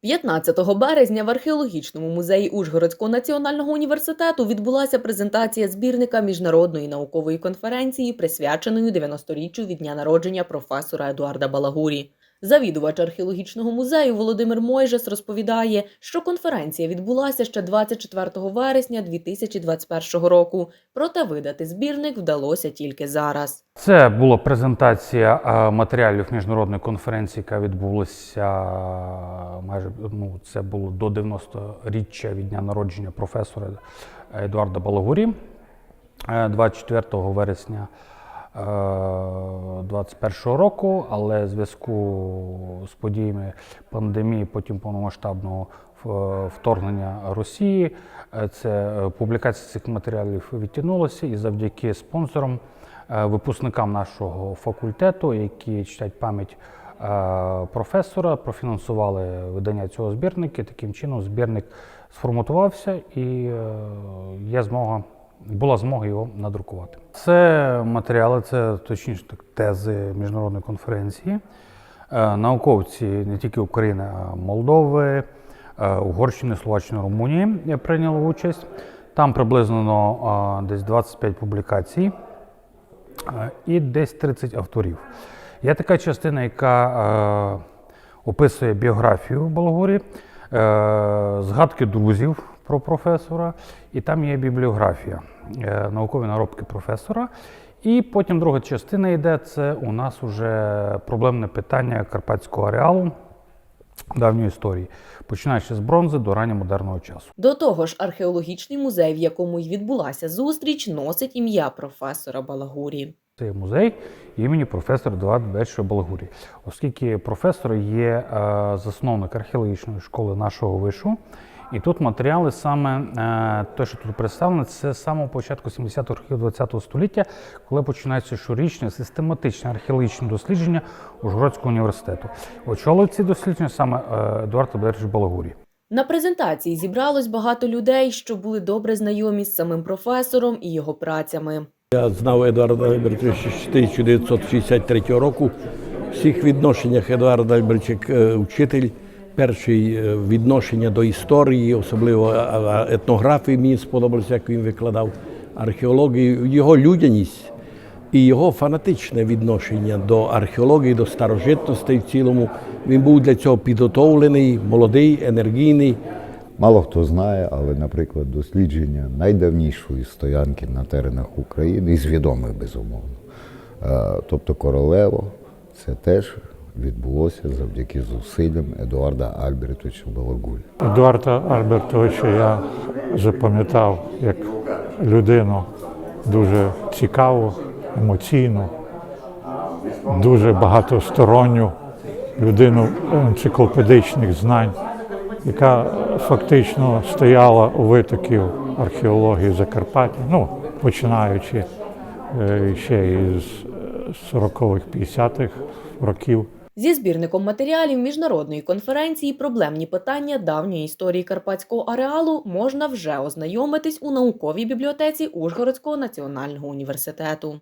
15 березня в археологічному музеї Ужгородського національного університету відбулася презентація збірника міжнародної наукової конференції, присвяченої 90-річчю від дня народження професора Едуарда Балагурі. Завідувач археологічного музею Володимир Мойжес розповідає, що конференція відбулася ще 24 вересня 2021 року, проте видати збірник вдалося тільки зараз. Це була презентація е, матеріалів міжнародної конференції, яка відбулася е, майже ну, це було до 90-річчя від дня народження професора Едуарда Балагурі е, 24 вересня 2021 року, але в зв'язку з подіями пандемії, потім повномасштабного вторгнення Росії, е, це е, публікація цих матеріалів відтягнулася і завдяки спонсорам, е, випускникам нашого факультету, які читають пам'ять е, професора, профінансували видання цього збірника. Таким чином збірник сформатувався і е, є змога була змога його надрукувати. Це матеріали, це точніше так, тези міжнародної конференції. Е, Науковці не тільки України, а Молдови, е, Угорщини, Словаччини, Румунії прийняли участь. Там приблизно е, десь 25 публікацій і десь 30 авторів. Є така частина, яка описує біографію Балагурі, згадки друзів про професора, і там є бібліографія, е, наукові наробки професора. І потім друга частина йде це у нас уже проблемне питання карпатського ареалу давньої історії, починаючи з бронзи до ранньомодерного часу. До того ж, археологічний музей, в якому й відбулася зустріч, носить ім'я професора Балагурі. Це музей імені професора Едуарда Бечого Балагурі, оскільки професор є е, засновник археологічної школи нашого вишу. І тут матеріали саме те, що тут представлено, це з самого початку 70-х років ХХ століття, коли починаються щорічні систематичні археологічні дослідження Ужгородського університету. Очолив ці дослідження саме е, Едуард Бечович Балагурі. На презентації зібралось багато людей, що були добре знайомі з самим професором і його працями. Я знав Едуарда Альбертовича з 1963 року. В всіх відношеннях Едуард Альбертович е, учитель. Перший е, відношення до історії, особливо е, е, етнографії, мені сподобалося, як він викладав археологію, його людяність і його фанатичне відношення до археології, до старожитностей в цілому. Він був для цього підготовлений, молодий, енергійний. Мало хто знає, але, наприклад, дослідження найдавнішої стоянки на теренах України із відомих, безумовно. Тобто Королево, це теж відбулося завдяки зусиллям Едуарда Альбертовича Балагулі. Едуарда Альбертовича я запам'ятав як людину дуже цікаву, емоційну, дуже багатосторонню людину енциклопедичних знань, яка фактично стояла у витоків археології Закарпаття, ну, починаючи е, ще із 40-х, 50-х років. Зі збірником матеріалів міжнародної конференції проблемні питання давньої історії карпатського ареалу можна вже ознайомитись у науковій бібліотеці Ужгородського національного університету.